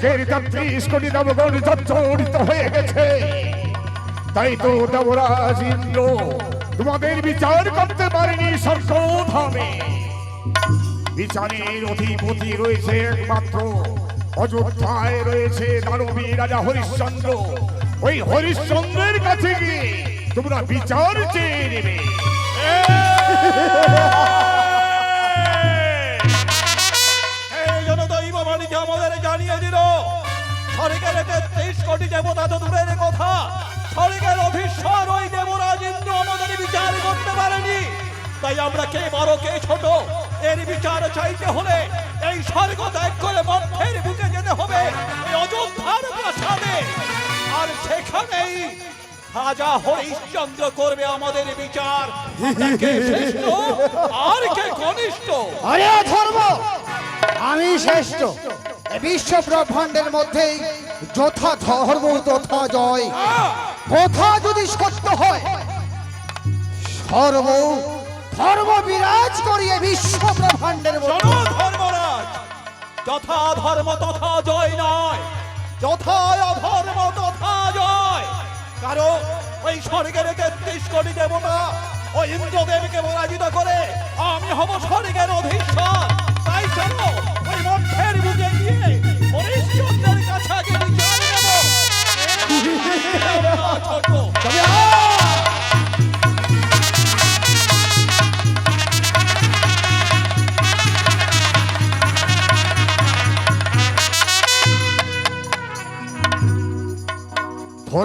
স্বর্গের তেত্রিশ কোটি দেবগণ জর্জরিত হয়ে গেছে। তাই তো দেবরাজ ইন্দ্র, তোমাদের বিচার করতে পারেনি স্বর্গধামে বিচারের অধিপতি রয়েছে একমাত্র, অযোধ্যায় রয়েছে দানবী রাজা হরিশ্চন্দ্র। ওই হরিশ্চন্দ্রের কাছে গিয়ে তোমরা বিচার চেয়ে নেবে। স্বর্গের তেত্রিশ কোটি দেবতা তো দূরের কথা। স্বর্গের অভিশ্বর ওই দেবরাজ ইন্দ্র আমাদের বিচার করতে পারেনি। তাই আমরা কে বড়, কে ছোট, এর বিচার চাইতে হলে এই স্বর্গ ত্যাগ করে মধ্যের বুকে যেতে হবে, এই অযোধ্যার প্রাসাদে। আর সেখানেই রাজা হরিশ্চন্দ্র করবে আমাদের বিচার। কে আর কে কনিষ্ঠ আরে ধর্ম! আমি শ্রেষ্ঠ। বিশ্ব ব্রহ্মাণ্ডের মধ্যেই যথা ধর্ম, তথা জয়। কথা যদি সত্য হয়, সর্ব ধর্ম বিরাজ করিয়ে বিশ্ব ব্রহ্মাণ্ডের ধর্মরাজ যথা ধর্ম, তথা জয় নয়। যথা অধর্ম, তথা জয়। কারণ ওই স্বর্গের তেত্রিশ কোটি দেবতা, ওই ইন্দ্রদেবকে পরাজিত করে আমি হব স্বর্গের অধীশ্বর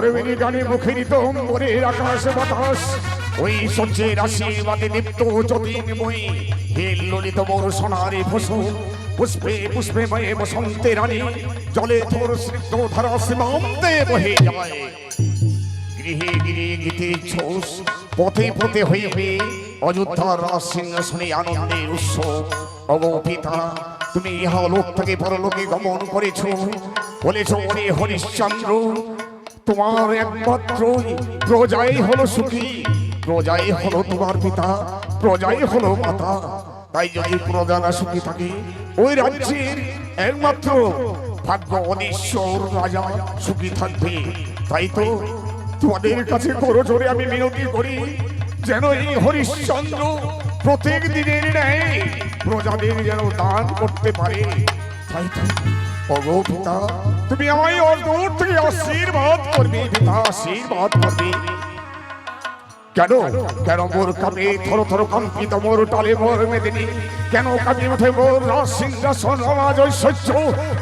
ধর্মিনী গানে মুখরিত অম্বরের আকাশ বাতাস। ওই সূর্যের আশীর্বাদে দীপ্ত যতীনময়ী হে ললিত মোর সোনারে ফসল পুষ্পে পুষ্পে ময়ে বসন্তে রানী। জলে তোর স্নিগ্ধ ধারা সীমান্তে বহে যায়। গৃহে গৃহে গীতে ছোস, পথে পথে হইবে অযোধ্যার রাজ সিংহাসনে আনন্দের উৎসব অগো পিতা, তুমি ইহা লোক থেকে পরলোকে গমন করেছ। বলেছ ওরে হরিশ্চন্দ্র তোমার একমাত্র প্রজাই হলো সুখী। প্রজাই হলো তোমার পিতা, প্রজাই হলো মাতা। তাই যদি প্রজারা সুখী থাকে, ওই রাজ্যের একমাত্র ভাগ্য অধীশ্বর রাজা সুখী থাকবে। তাই তো তোমাদের কাছে করো জোরে আমি মিনতি করি, যেন এই হরিশ্চন্দ্র প্রত্যেক দিনের ন্যায় প্রজাদের যেন দান করতে পারে। তাই তো ওগো পিতা তুমি আমায় অদূর থেকে আশীর্বাদ করবে পিতা আশীর্বাদ করবে। কেন? কেন মোর কাপে থর থর কম্পিত মোর টালে মোর মেদিনী? কেন কাপে উঠে মোর রাজ সিংহাসন সমাজ ঐশ্বর্য?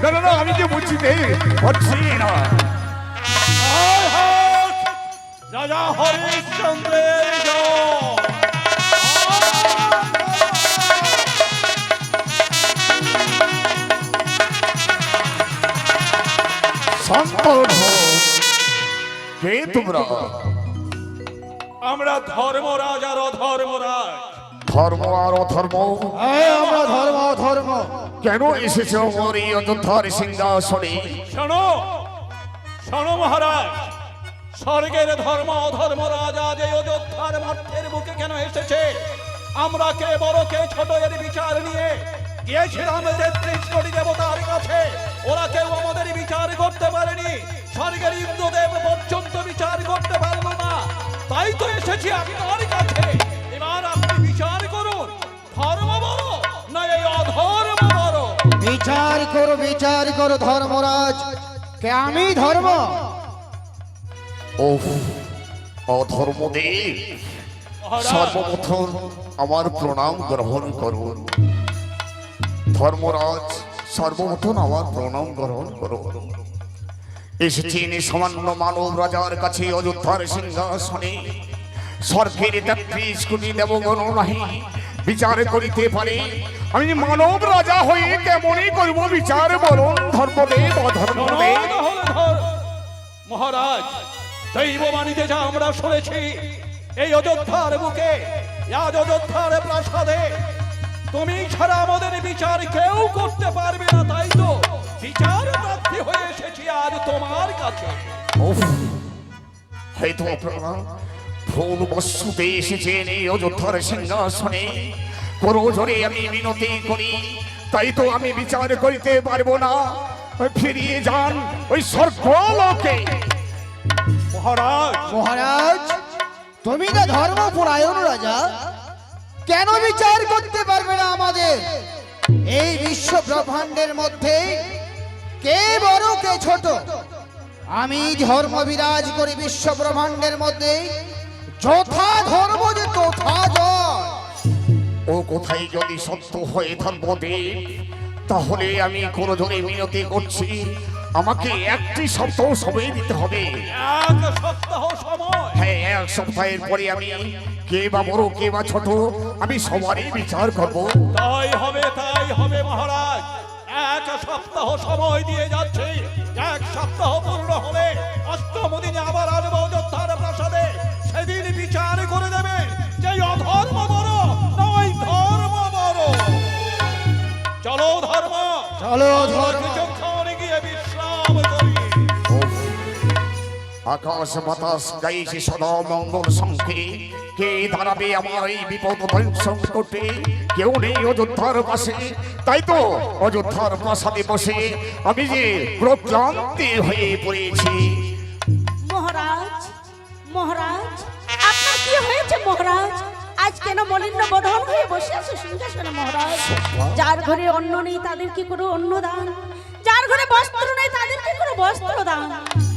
না না, আমি যে বুঝিতে পারছি না। রাজা হরিশ্চন্দ্রের জয়। সম্পদ কে তোমরা? আমরা ধর্মরাজ আর অধর্মরাজ ধর্ম আর অধর্ম? আমরা ধর্ম ধর্ম কেন এসেছে আমার এই অযোধ্যার সিংহাসনে? শোনো শোনো মহারাজ স্বর্গের ধর্ম অধর্ম রাজা যে অযোধ্যার মঠের বুকে কেন এসেছে? আমরা কে বড় কে ছোট এর বিচার নিয়ে গিয়েছিলাম তেত্রিশ কোটি দেবতার কাছে ওরা কেউ আমাদের বিচার করতে পারেনি স্বর্গের ইন্দ্রদেব পর্যন্ত বিচার করতে পারল না তাই তো এসেছি আমি আপনার কাছে এবার আপনি বিচার করুন ধর্ম বড় না এই অধর্ম বড় বিচার করো বিচার করো ধর্মরাজ। কে আমি ধর্ম? ওহ অধর্মদেব সর্বপ্রথম আমার প্রণাম গ্রহণ করুন। ধর্মরাজ সর্বপ্রথম আমার প্রণাম গ্রহণ করুন এসেছেন এই সামান্য মানব রাজার কাছে অযোধ্যার সিংহাসনে। স্বর্গের তেত্রিশ কোটি দেবগণ নাহি, বিচার করিতে পারে। আমি মানব রাজা হয়ে কেমনই করব বিচার বলুন ধর্মদেব অধর্মদেব মহারাজ দৈব বাণীতে যা আমরা শুনেছি, এই অযোধ্যার বুকে আজ অযোধ্যার প্রাসাদে তুমি ছাড়া আমাদের বিচার কেউ করতে পারবে না তাই তো? বিচার প্রার্থী হয়ে এসেছি আজ তোমার কাছে। উফ, হয়তো আপনারা ভুল বস্তুতে এসেছেন এই অযোধ্যার সিংহাসনে। করো জোরে আমি মিনতি করি তাই তো আমি বিচার করিতে পারব না। ওই ফিরিয়ে যান ওই স্বর্গলোকে। মহারাজ! মহারাজ তুমি না ধর্মপরায়ণ রাজা। কেন বিচার করতে পারবে না আমাদের? এই বিশ্ব ব্রহ্মাণ্ডের মধ্যে কে বড়, কে ছোট? আমি ধর্ম বিরাজ করি বিশ্ব ব্রহ্মাণ্ডের মধ্যে। যথা ধর্ম যে তথা ও কোথায় যদি সত্য হয়ে ধর্মদেব তাহলে আমি কোনো ধরে মিনতি করছি। আমাকে একটি সপ্তাহ সময় দিতে হবে। এক সপ্তাহ সময়। হ্যাঁ এক সপ্তাহের পরে আমি কে বা বড় কে বা ছোট আমি সবারই বিচার করব। তাই হবে তাই হবে মহারাজ। এক সপ্তাহ সময় দিয়ে যাচ্ছে। এক সপ্তাহ পূর্ণ হলে অষ্টম দিনে আবার আসব অযোধ্যার প্রাসাদে। সেদিন বিচার করে দেবে যে অধর্ম বড় নয় ধর্ম বড়। চলো ধর্ম। চলো ধর্ম। আকাশ বাতাস গাইছে সদা মঙ্গল সঙ্গে। কে দাঁড়াবে আমার এই বিপদ করতে? কেউ নেই অযোধ্যার পাশে। তাই তো অযোধ্যার প্রাসাদে বসে আমি যে প্রক্লান্তি হয়ে পড়েছি। মহারাজ মহারাজ, আপনার কি হয়েছে মহারাজ? আজ কেন মলিন্য বধন হয়ে বসে আছে? সিংহাসনে মহারাজ। যার ঘরে অন্ন নেই, তাদের কি করে অন্ন দান যার ঘরে বস্ত্র নেই তাদের কি করে বস্ত্র দান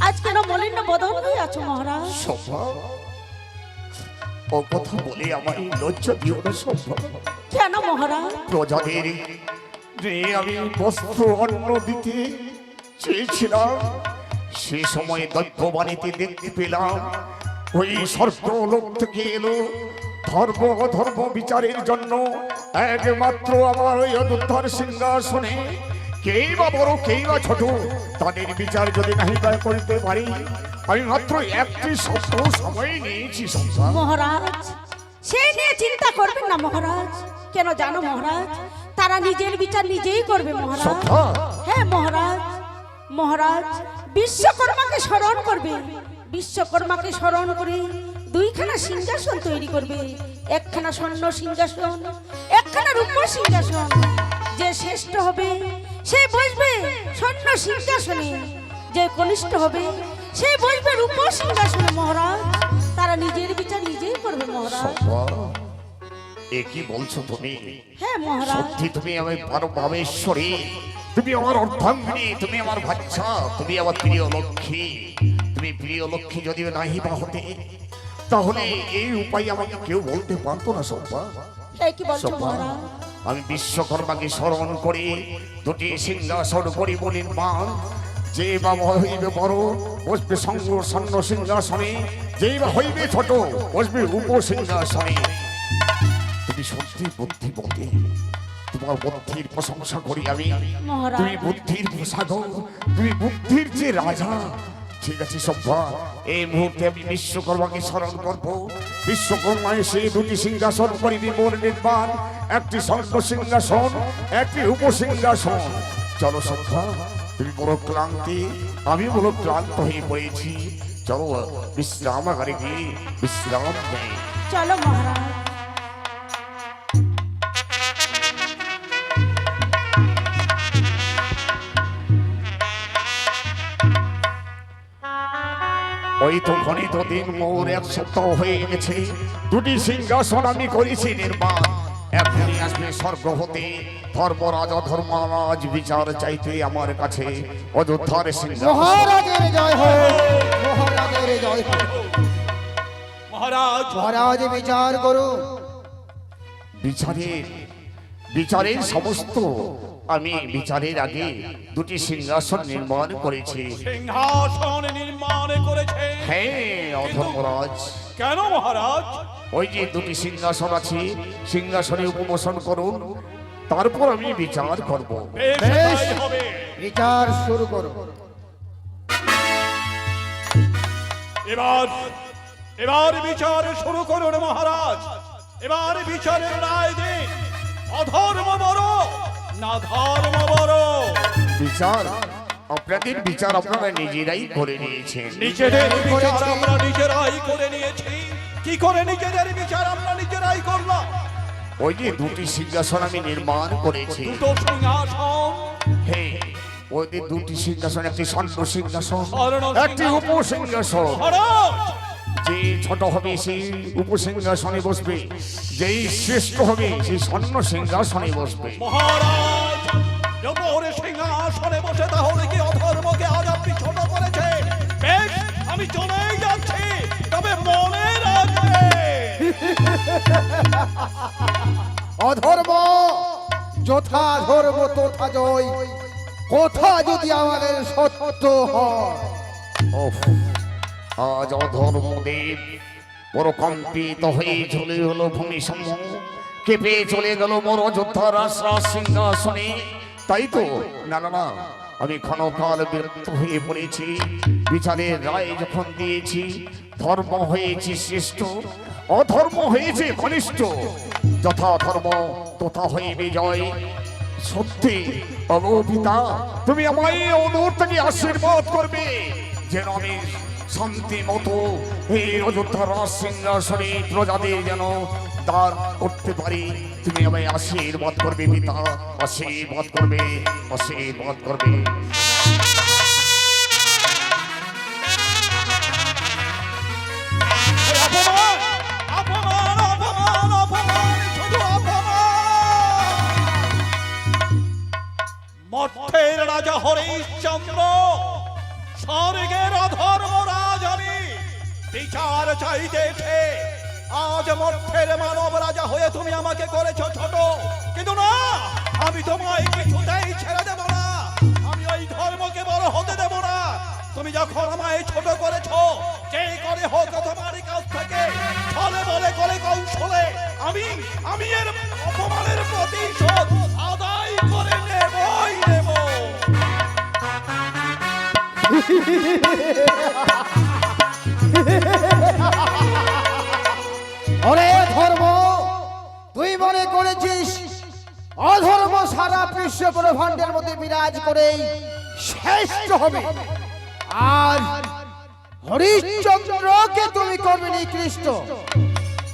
আজ কেন মলিন্য বদন হয়ে আছো মহারাজ? সম্ভব। ও কথা বলে আমার লজ্জা দিও না সম্ভব। কেন মহারাজ? প্রজাদের যে আমি বস্ত্র অন্ন দিতে চেয়েছিলাম সে সময় দৈত্যবাণীতে দেখতে পেলাম ওই স্বর্গলোক থেকে এলো ধর্ম অধর্ম বিচারের জন্য একমাত্র আমার ওই অযোধ্যার সিংহাসনে কেই বা বড় কেই বা ছোট তাদের বিচার যদি নাহি বা করতে পারি আমি মাত্র একটি সপ্তাহ সময় নিয়েছি সংসার মহারাজ সেই নিয়ে চিন্তা করবেন না মহারাজ। কেন জানো মহারাজ? তারা নিজের বিচার নিজেই করবে মহারাজ। হ্যাঁ মহারাজ। মহারাজ বিশ্বকর্মাকে স্মরণ করবে। বিশ্বকর্মাকে স্মরণ করে দুইখানা সিংহাসন তৈরি করবে। একখানা স্বর্ণ সিংহাসন একখানা রূপ সিংহাসন যে শ্রেষ্ঠ হবে সে বসবে স্বর্ণ সিংহাসনে। যে কনিষ্ঠ হবে সে বসবে রূপ সিংহাসনে মহারাজ। তারা নিজের বিচার নিজেই করবে মহারাজ। এ কি বলছো তুমি? হ্যাঁ মহারাজ। সত্যি তুমি আমার পরমেশ্বরী তুমি আমার অর্ধাঙ্গিনী তুমি আমার বাচ্চা তুমি আমার প্রিয় লক্ষ্মী। তুমি প্রিয় লক্ষ্মী যদি নাহি বা হতে তাহলে এই উপায় আমাকে কেউ বলতে পারতো না সব্বা সব্বা আমি বিশ্বকর্মাকে স্মরণ করে দুটি সিংহাসন করি করিব নির্মাণ যে বা হইবে বড় বসবে সঙ্গ স্বর্ণ সিংহাসনে। যেই বা হইবে ছোট বসবে উপ সিংহাসনে। তুমি সত্যি বুদ্ধি বুদ্ধিমতী। তোমার বুদ্ধির প্রশংসা করি আমি। তুমি বুদ্ধির প্রসাধক তুমি বুদ্ধির যে রাজা ঠিক আছে সভ্যা এই মুহূর্তে আমি বিশ্বকর্মাকে স্মরণ করব। বিশ্বকর্মা এসে দুটি সিংহাসন করিবি মোর নির্মাণ। একটি স্বর্ণ সিংহাসন, একটি উপসিংহাসন। চলো সভ্যা তুমি বড় ক্লান্তি আমি বড় ক্লান্ত হয়ে পড়েছি। চলো বিশ্রামাগারে গিয়ে বিশ্রাম চলো মহারাজ। ওই তো গণিত দিন মোর এক সপ্তাহ হয়ে গেছে। দুটি সিংহাসন আমি করেছি নির্মাণ। এখনই আসবে স্বর্গ হতে ধর্মরাজ অধর্মরাজ বিচার চাইতে আমার কাছে। অযোধ্যার সিংহাসন। মহারাজের জয় হোক মহারাজের জয় হোক। মহারাজ। মহারাজ বিচার করুন। বিচারের বিচারের সমস্ত আমি বিচারের আগে দুটি সিংহাসন নির্মাণ করেছি। সিংহাসন নির্মাণ করেছে। হ্যাঁ অধর্মরাজ কেন মহারাজ? ওই যে দুটি সিংহাসন আছে সিংহাসনে উপমোশন করুন তারপর আমি বিচার করব। বেশ বিচার শুরু করুন এবার এবার বিচার শুরু করুন মহারাজ। এবার বিচারের রায় দিন। অধর্ম বড় না ধর্ম বড়। বিচার আপনাদের বিচার আপনারা নিজেরাই করে নিয়েছেন। নিজেদের বিচার আমরা নিজেরাই করে নিয়েছি। কি করে নিজেদের বিচার আমরা নিজেরাই করলাম? ওই যে দুটি সিংহাসন আমি নির্মাণ করেছি। দুটো সিংহাসন। হে ওই যে দুটি সিংহাসন একটি স্বর্ণ সিংহাসন একটি সিংহাসন। উপসিংহাসন যে ছোট হবে সেই উপসিংহাসনে বসবে। যেই শ্রেষ্ঠ হবে সেই স্বর্ণ সিংহাসনে বসবে। মহারাজ যখন সিংহাসনে বসে তাহলে কি অধর্মকে আজ আপনি ছোট করেছে বেশ আমি চলেই যাচ্ছি তবে মনে রাখবে। অধর্ম যথা ধর্ম তথা জয়। কথা যদি আমাদের সত্য হয়। ওফ, আজ অধর্মদেব বড় কম্পিত হয়ে চলে গেল ভূমি সমূহ। কেঁপে চলে গেল বড় যোদ্ধার আশ্রা সিংহাসনে। তাই তো, না না না, আমি ক্ষণকাল বিরক্ত হয়ে পড়েছি। বিচারের রায় যখন দিয়েছি, ধর্ম হয়েছে শ্রেষ্ঠ, অধর্ম হয়েছে কনিষ্ঠ যথা ধর্ম তথা হইবে জয় সত্যি ওগো পিতা তুমি আমায় অনুর থেকে আশীর্বাদ করবে। যেন আমি শান্তি মতো এই অযোধ্যা সিংহাসনে প্রজাদের যেন দান করতে পারি। তুমি আমায় আশীর্বাদ করবে, পিতা। আশীর্বাদ করবে আশীর্বাদ করবে। বিচার চাইতেছে আজ মঠের মানব রাজা হয়ে তুমি আমাকে করেছ ছোট। কিন্তু না, আমি তোমায় কিছুতেই ছেড়ে দেব না। আমি ওই ধর্মকে বড় হতে দেব না। তুমি যখন আমায় ছোট করেছ, যে করে হোক তোমার কাছ থেকে ছলে বলে করে কৌশলে, আমি আমি এর অপমানের প্রতিশোধ আদায় করে নেবই নেব। ওরে ধর্ম, তুই মনে করেছিস? অধর্ম সারা বিশ্ব ব্রহ্মাণ্ডের মধ্যে বিরাজ করে শ্রেষ্ঠ হবে। আর হরিশ্চন্দ্রকে তুমি করবে নিকৃষ্ট।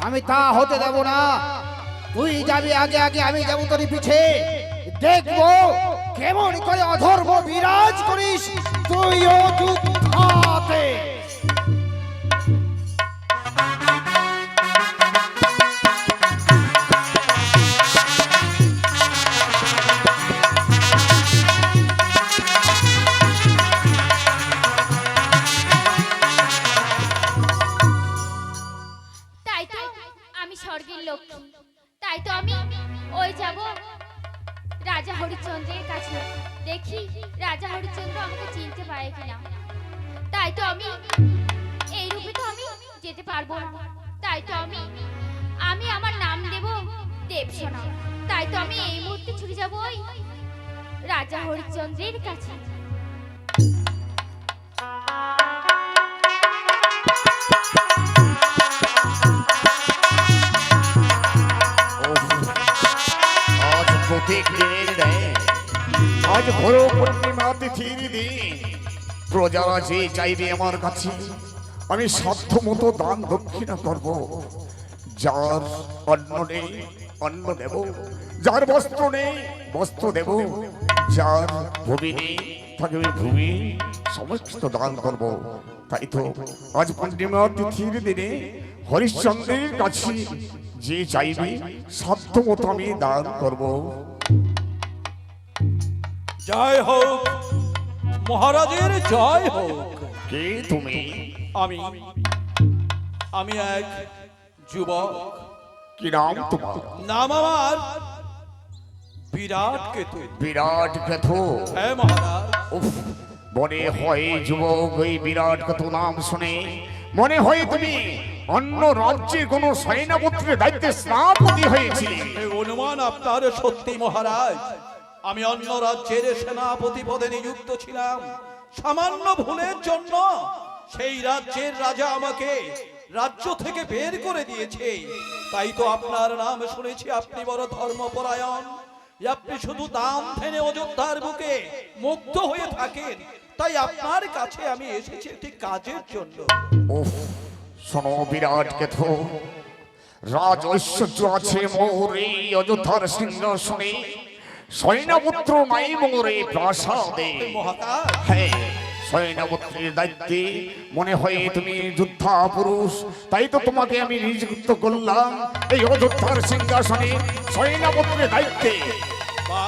আমি তা হতে দেব না। তুই যাবি আগে আগে আমি যাব তোর পিছে দেখব কেমন করে অধর্ম বিরাজ করিস তুইও যুদ্ধাতে। ভোর পূর্ণিমা তিথির দিন প্রজারা যে চাইবে আমার কাছে। আমি সাধ্য মতো দান দক্ষিণা করব। যার অন্ন নেই, অন্ন দেব। যার বস্ত্র নেই, বস্ত্র দেব। যার ভূমি নেই, তাকে ওই ভূমি সমস্ত দান করব। তাই তো আজ পূর্ণিমা তিথির দিনে হরিশ্চন্দ্রের কাছে যে চাইবে সাধ্য মতো আমি দান করব। জয় হোক মহারাজের জয় হোক। কে তুমি? আমি আমি এক যুবক। কি নাম তোমার? নাম আমার বিরাট কেতু। বিরাট কেথ হ্যাঁ মহারাজ। উফ মনে হয় যুবক ওই বিরাট কত নাম শুনে মনে হয় তুমি অন্য রাজ্যে কোন সেনাপতির দায়িত্বে স্নাপতি হয়েছিলে। এই অনুমান আপনার সত্যি মহারাজ? আমি অন্য রাজ্যের সেনাপতি পদে নিযুক্ত ছিলাম। সামান্য ভুলের জন্য সেই রাজ্যের রাজা আমাকে রাজ্য থেকে বের করে দিয়েছে। তাই তো আপনার নাম শুনেছি, আপনি বড় ধর্মপরায়ণ। আপনি শুধু দাম ফেনে অযোধ্যার বুকে মুগ্ধ হয়ে থাকেন। তাই আপনার কাছে আমি এসেছি একটি কাজের জন্য। শোনো বিরাট কেথ রাজ ঐশ্বর্য আছে মোর এই অযোধ্যার সিংহাসনে। সৈন্যপুত্র নাই মোর প্রাসাদে। হ্যাঁ সৈন্যপুত্রের দায়িত্বে মনে হয় তুমি যোদ্ধা পুরুষ তাই তো তোমাকে আমি নিযুক্ত করলাম এই অযোধ্যার সিংহাসনে সৈন্যপুত্রের দায়িত্বে। বা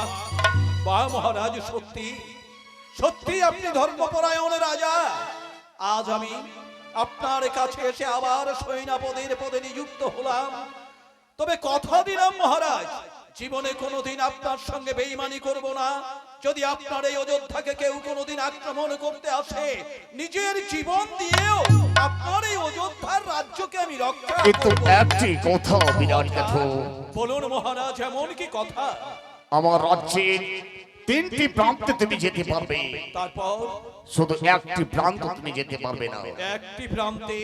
বা মহারাজ সত্যি সত্যি আপনি ধর্মপরায়ণ রাজা। আজ আমি আপনার কাছে এসে আবার সৈন্যপদের পদে নিযুক্ত হলাম। তবে কথা দিলাম মহারাজ জীবনে কোনোদিন আপনার সঙ্গে বেইমানি করব না। যদি আপনার এই অযোধ্যাকে কেউ কোনোদিন আক্রমণ করতে আসে নিজের জীবন দিয়েও আপনার এই অযোধ্যার রাজ্যকে আমি রক্ষা কিন্তু একটি কথা বিরাট কথা। বলুন মহারাজ এমন কি কথা? আমার রাজ্যের তিনটি প্রান্তে তুমি যেতে পারবে। তারপর? শুধু একটি প্রান্ত তুমি যেতে পারবে না। একটি প্রান্তে।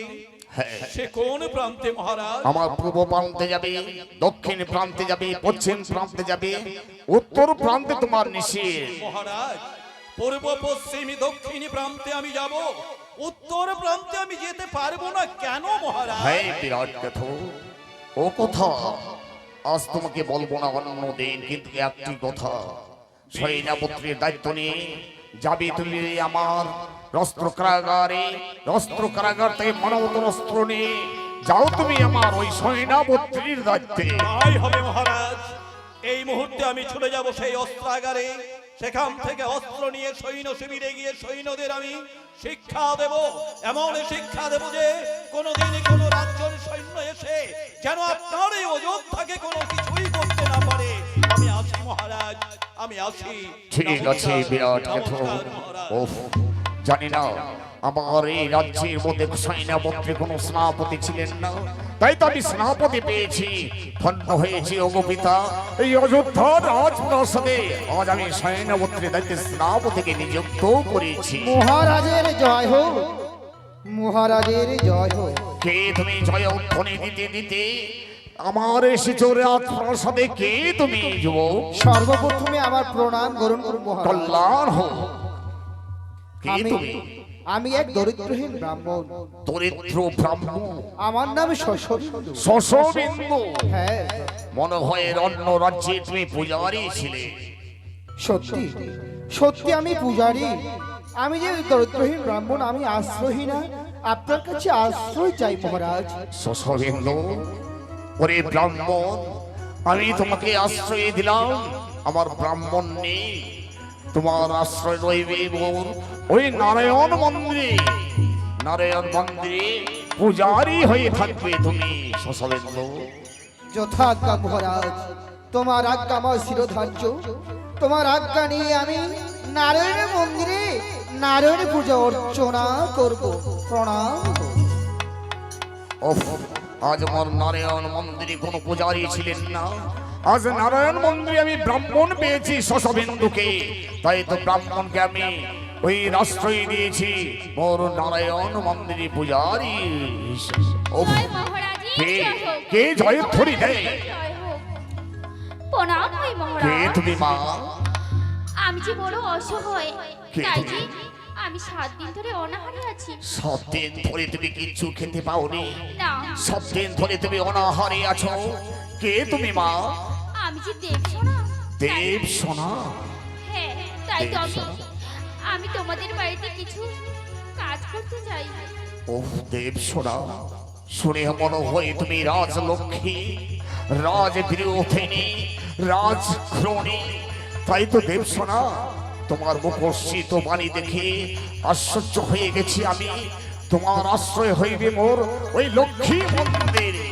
সে কোন প্রান্তে মহারাজ? আমার পূর্ব প্রান্তে যাবে দক্ষিণ প্রান্তে যাবে পশ্চিম প্রান্তে যাবে উত্তর প্রান্তে তোমার নিষেধ মহারাজ পূর্ব পশ্চিম দক্ষিণ প্রান্তে আমি যাব। উত্তর প্রান্তে আমি যেতে পারব না কেন মহারাজ? হ্যাঁ বিরাট কথা ও কথা আজ তোমাকে বলব না অন্য দিন কিন্তু একটি কথা। সৈন্যপুত্রের দায়িত্ব নিয়ে যাবে তুমি আমার রস্ত্র কারাগারে রস্ত্র কারাগার থেকে মানবত অস্ত্র নিয়ে যাও তুমি আমার ওই সৈন্যপুত্রীর দায়িত্বে। তাই হবে মহারাজ। এই মুহূর্তে আমি চলে যাব সেই অস্ত্রাগারে। সেখান থেকে অস্ত্র নিয়ে সৈন্য শিবিরে গিয়ে সৈন্যদের আমি শিক্ষা দেব। এমন শিক্ষা দেব যে কোনোদিন কোনো রাজ্যের সৈন্য এসে যেন আপনার এই অযোধ্যাকে কোনো কিছুই করতে না পারে। আমি আসি মহারাজ আমি আসি। ঠিক আছে বিরাট মহারাজ। জানি না আমার এই রাজ্যের মধ্যে সৈন্যপত্রে কোনো সেনাপতি ছিলেন না। তাই তো আমি সেনাপতি পেয়েছি। ধন্য হয়েছি অগপিতা এই অযোধ্যার রাজপ্রাসাদে আজ আমি সৈন্যপত্রের দায়িত্বে সেনাপতিকে নিযুক্ত করেছি। মহারাজের জয় হোক মহারাজের জয় হোক। কে তুমি জয় উত্থনে দিতে দিতে? আমার এসেছ রাজপ্রাসাদে কে তুমি যুবক? সর্বপ্রথমে আমার প্রণাম গ্রহণ করুন কল্যাণ হোক। কে আমি তুমি আমি এক দরিদ্রহীন ব্রাহ্মণ। দরিদ্র ব্রাহ্মণ। আমার নাম শশবিন্দু। শশবিন্দু। হ্যাঁ। মনে হয় অন্য রাজ্যে তুমি পূজারি ছিলে। সত্যি সত্যি আমি পূজারি। আমি যে দরিদ্রহীন ব্রাহ্মণ আমি আশ্রয়হীনা আপনার কাছে আশ্রয় চাই মহারাজ। শশবিন্দু ওরে ব্রাহ্মণ আমি তোমাকে আশ্রয় দিলাম। আমার ব্রাহ্মণ নেই। তোমার আশ্রয় রইবে বোন ওই নারায়ণ মন্দিরে। নারায়ণ মন্দিরে পূজারি হয়ে থাকবে তুমি শশবিন্দু যথা আজ্ঞা মহারাজ তোমার আজ্ঞা আমার শিরোধার্য। তোমার আজ্ঞা নিয়ে আমি নারায়ণ মন্দিরে নারায়ণ পূজা অর্চনা করব প্রণাম আজ আমার নারায়ণ মন্দিরে কোনো পূজারি ছিলেন না। আজ নারায়ণ মন্দিরে আমি ব্রাহ্মণ পেয়েছি শশবিন্দুকে। তাই তো ব্রাহ্মণকে আমি ওই রাষ্ট্রই দিয়েছি। মোর নারায়ণ মন্দিরে পূজারি। কে। কে জয় ধরি দেয় কে তুমি মা? আমি যে বড় অসহায় তাই যে আমি সাত দিন ধরে অনাহারে আছি। সব দিন ধরে তুমি কিচ্ছু খেতে পাওনি? না। সব দিন ধরে তুমি অনাহারে আছো। কে তুমি মা? আমি যে দেব সোনা। দেব সোনা? হ্যাঁ তাই তো আমি আমি তোমাদের বাড়িতে কিছু কাজ করতে চাই। ওহ দেব সোনা শুনে মনে হয় তুমি রাজলক্ষ্মী রাজগৃহিণী রাজঘ্রণী। তাই তো দেব সোনা তোমার মুখর্ষিত বাণী দেখে আশ্চর্য হয়ে গেছি আমি। তোমার আশ্রয় হইবে মোর ওই লক্ষ্মী মন্দির।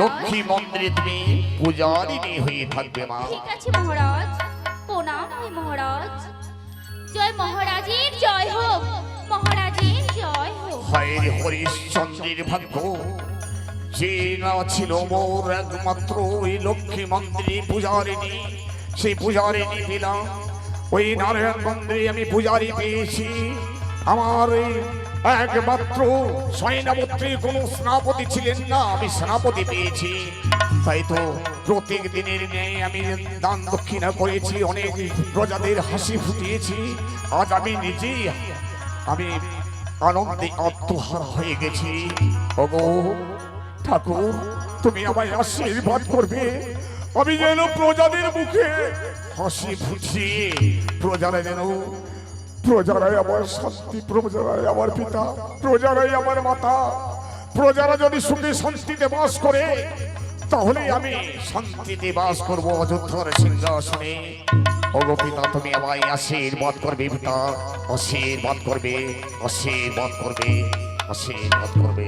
লক্ষ্মী মন্দিরে তুমি পূজারিণী হয়ে থাকবে মা। ঠিক আছে মহারাজ প্রণাম মহারাজ। জয় মহারাজের জয় হোক মহারাজের জয় হোক। হরিশ্চন্দ্রের ভাগ্য যে না ছিল মোর একমাত্র ওই লক্ষ্মী মন্দিরে পূজারিণী সেই পূজারিণী পেলাম। ওই নারায়ণ মন্দিরে আমি পূজারি পেয়েছি। আমার এই একমাত্র সৈন্যপত্রী কোনো সেনাপতি ছিলেন না, আমি সেনাপতি পেয়েছি। তাই তো প্রত্যেক দিনের ন্যায় আমি দান দক্ষিণা করেছি, অনেক প্রজাদের হাসি ফুটিয়েছি। আজ আমি নিজেই আমি আনন্দে আত্মহার হয়ে গেছি। ওগো, ঠাকুর, তুমি আমায় আশীর্বাদ করবে। আমি যেন প্রজাদের মুখে হাসি ফুটিয়ে, প্রজারা যেন প্রজারাই আমার শান্তি, প্রজারাই আমার পিতা, প্রজারাই আমার মাতা। প্রজারা যদি সুখে শান্তিতে বাস করে, তাহলে আমি শান্তিতে বাস করব অযোধ্যার সিংহাসনে। অগোপিতা তুমি আমায় আশীর্বাদ করবে পিতা, আশীর্বাদ করবে আশীর্বাদ করবে আশীর্বাদ করবে।